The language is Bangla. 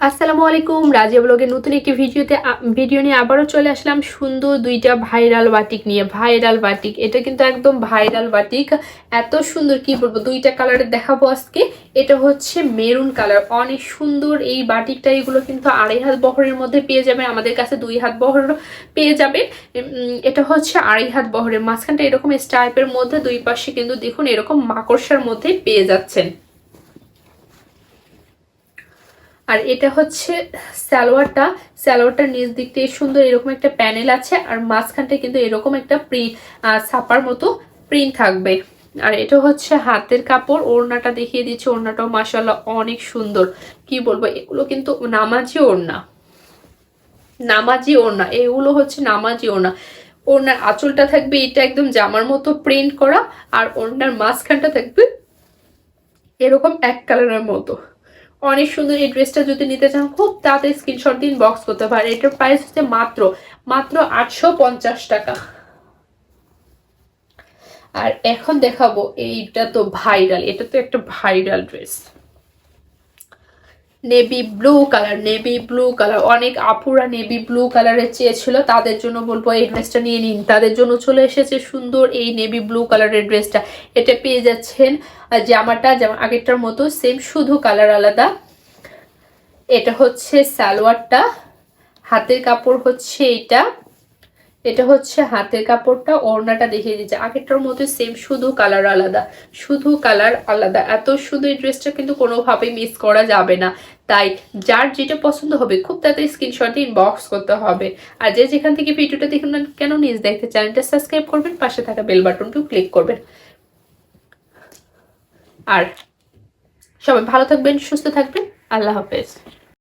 আসসালামু আলাইকুম রাজিয়া ব্লগের নতুন একটি ভিডিওতে ভিডিও নিয়ে আবারও চলে আসলাম সুন্দর দুইটা ভাইরাল বাটিক নিয়ে। ভাইরাল বাটিক এটা কিন্তু একদম ভাইরাল বাটিক। এত সুন্দর কি বলব দুইটা কালারের দেখাবো আজকে। এটা হচ্ছে মেরুন কালার অনেক সুন্দর। এই বাটিকটা এগুলো কিন্তু আড়াই হাত বহরের মধ্যে পেয়ে যাবেন আমাদের কাছে দুই হাত বহর পেয়ে উম, এটা হচ্ছে আড়াই হাত বহরের মাঝখানটা এরকম স্টাইপের মধ্যে দুই পাশে কিন্তু দেখুন এরকম মাকড়সার মধ্যে পেয়ে যাচ্ছেন। আর এটা হচ্ছে সালোয়ারটা। সালোয়ারটার নিচ দিক থেকে সুন্দর এরকম একটা প্যানেল আছে আর মাঝখানটায় কিন্তু এরকম একটা প্রিন্ট ছাপার মতো প্রিন্ট থাকবে। আর এটা হচ্ছে হাতের কাপড়, ওড়নাটা দেখিয়ে দিচ্ছে, ওড়নাটাও মাসাল্লাহ অনেক সুন্দর। কি বলব, এগুলো কিন্তু নামাজি ওড়না। নামাজি ওড়না, এগুলো হচ্ছে নামাজি ওড়না। ওড়নার আঁচলটা থাকবে এটা একদম জামার মতো প্রিন্ট করা আর ওড়নার মাঝখানটা থাকবে এরকম এক কালারের মতো। অনেক সুন্দর এই ড্রেসটা যদি নিতে চান, খুব তাড়াতাড়ি স্ক্রিনশট দিন বক্স করতে পারে এটার প্রাইস হচ্ছে মাত্র মাত্র আটশো পঞ্চাশ টাকা। আর এখন দেখাবো, এইটা তো ভাইরাল এটা তো একটা viral dress navy blue colour, navy blue colour. অনেক আপুরা নেভি ব্লু কালারের চেয়েছিল, তাদের জন্য বলব এই ড্রেসটা নিয়ে নিন। তাদের জন্য চলে এসেছে সুন্দর এই নেভি ব্লু কালারের ড্রেসটা। এটা পেয়ে যাচ্ছেন জামাটা যেমন আগেরটার মতো, সেম শুধু কালার আলাদা। এটা হচ্ছে সালোয়ারটা, হাতের কাপড় হচ্ছে এটা এটা হচ্ছে হাতের কাপড়টা, ওড়নাটা দেখিয়ে দিচ্ছে আগেরটার মতো সেম শুধু কালার আলাদা, শুধু কালার আলাদা। এত শুধু এই ড্রেসটা কিন্তু কোনোভাবেই মিস করা যাবে না। তাই যার যেটা পছন্দ হবে, খুব তাড়াতাড়ি স্ক্রিনশট ইনবক্স করতে হবে। আর যে যেখান থেকে ভিডিওটা দেখুন না কেন, নিজ দেখতে চ্যানেলটা সাবস্ক্রাইব করবেন, পাশে থাকা বেল বাটনটিও ক্লিক করবেন। আর সবাই ভালো থাকবেন, সুস্থ থাকবেন। আল্লাহ হাফেজ।